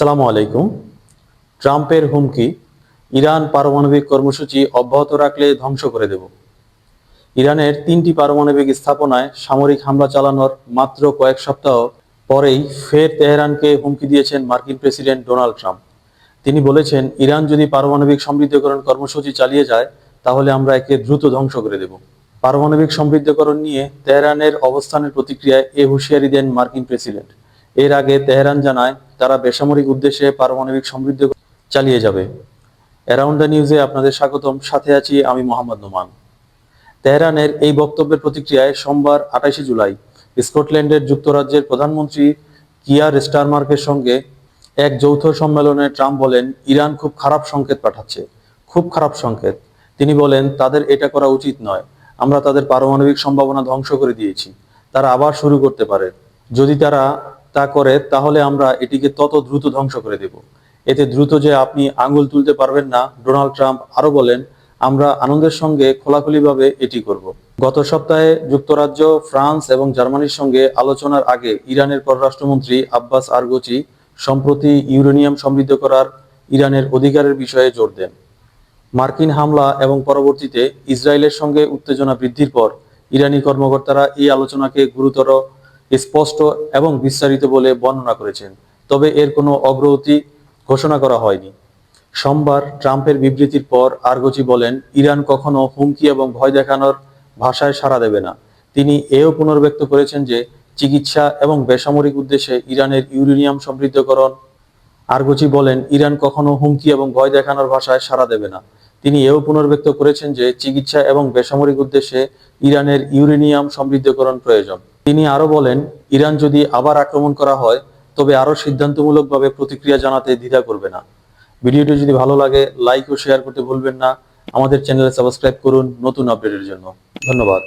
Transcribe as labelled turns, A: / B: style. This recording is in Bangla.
A: আসসালামু আলাইকুম। ট্রাম্পের হুমকি, ইরান পারমাণবিক কর্মসূচি অব্যাহত রাখলে ধ্বংস করে দেব। ইরানের তিনটি পারমাণবিক স্থাপনায় সামরিক হামলা চালানোর মাত্র কয়েক সপ্তাহ পরেই ফের তেহরানকে হুমকি দিয়েছেন মার্কিন প্রেসিডেন্ট ডোনাল্ড ট্রাম্প। তিনি বলেছেন, ইরান যদি পারমাণবিক সমৃদ্ধকরণ কর্মসূচি চালিয়ে যায়, তাহলে আমরা একে দ্রুত ধ্বংস করে দেব। পারমাণবিক সমৃদ্ধকরণ নিয়ে তেহরানের অবস্থানের প্রতিক্রিয়ায় এ হুঁশিয়ারি দেন মার্কিন প্রেসিডেন্ট। এর আগে তেহরান জানায় তারা বেসামরিক উদ্দেশ্যে পারমাণবিক সমৃদ্ধ চালিয়ে যাবে। অ্যারাউন্ড দ্য নিউজে আপনাদের স্বাগতম। সাথে আছি আমি মোহাম্মদ নোমান। তেহরানের এই বক্তব্যের প্রতিক্রিয়ায় সোমবার আঠাশে জুলাই স্কটল্যান্ডের যুক্তরাজ্যের প্রধানমন্ত্রী কিয়ার স্টারমার্কের সঙ্গে এক যৌথ সম্মেলনে ট্রাম্প বলেন, ইরান খুব খারাপ সংকেত পাঠাচ্ছে। খুব খারাপ সংকেত। তিনি বলেন, তাদের এটা করা উচিত নয়। আমরা তাদের পারমাণবিক সম্ভাবনা ধ্বংস করে দিয়েছি। তারা আবার শুরু করতে পারে। যদি তারা তা করে, তাহলে আমরা এটিকে তত দ্রুত ধ্বংস করে দেব। এতে দ্রুত যে আপনি আঙ্গুল তুলতে পারবেন না, ডোনাল্ড ট্রাম্প আরও বলেন, আমরা আনন্দের সঙ্গে খোলাখুলিভাবে এটি করব। গত সপ্তাহে যুক্তরাজ্য, ফ্রান্স এবং জার্মানির সঙ্গে আলোচনার আগে ইরানের পররাষ্ট্রমন্ত্রী আব্বাস আরগোচি সম্প্রতি ইউরেনিয়াম সমৃদ্ধ করার ইরানের অধিকারের বিষয়ে জোর দেন। মার্কিন হামলা এবং পরবর্তীতে ইসরায়েলের সঙ্গে উত্তেজনা বৃদ্ধির পর ইরানি কর্মকর্তারা এই আলোচনাকে গুরুতর স্পষ্ট এবং বিস্তারিত বলে বর্ণনা করেছেন। তবে এর কোনো অগ্রগতি ঘোষণা করা হয়নি। সোমবার ট্রাম্পের বিবৃতির পর আরগোচি বলেন, ইরান কখনো হুমকি এবং ভয় দেখানোর ভাষায় সাড়া দেবে না। তিনি এও পুনর্ব্যক্ত করেছেন যে চিকিৎসা এবং বেসামরিক উদ্দেশ্যে ইরানের ইউরেনিয়াম সমৃদ্ধকরণ। আরগোচি বলেন, ইরান কখনো হুমকি এবং ভয় দেখানোর ভাষায় সাড়া দেবে না। তিনি এও পুনর্ব্যক্ত করেছেন যে চিকিৎসা এবং বেসামরিক উদ্দেশ্যে ইরানের ইউরেনিয়াম সমৃদ্ধকরণ প্রয়োজন। তিনি আরও বলেন, ইরান যদি আবার আক্রমণ করা হয়, তবে আরও সিদ্ধান্তমূলকভাবে প্রতিক্রিয়া জানাতে দ্বিধা করবে না। ভিডিওটি যদি ভালো লাগে, লাইক ও শেয়ার করতে ভুলবেন না। আমাদের চ্যানেলে সাবস্ক্রাইব করুন নতুন আপডেটের জন্য। ধন্যবাদ।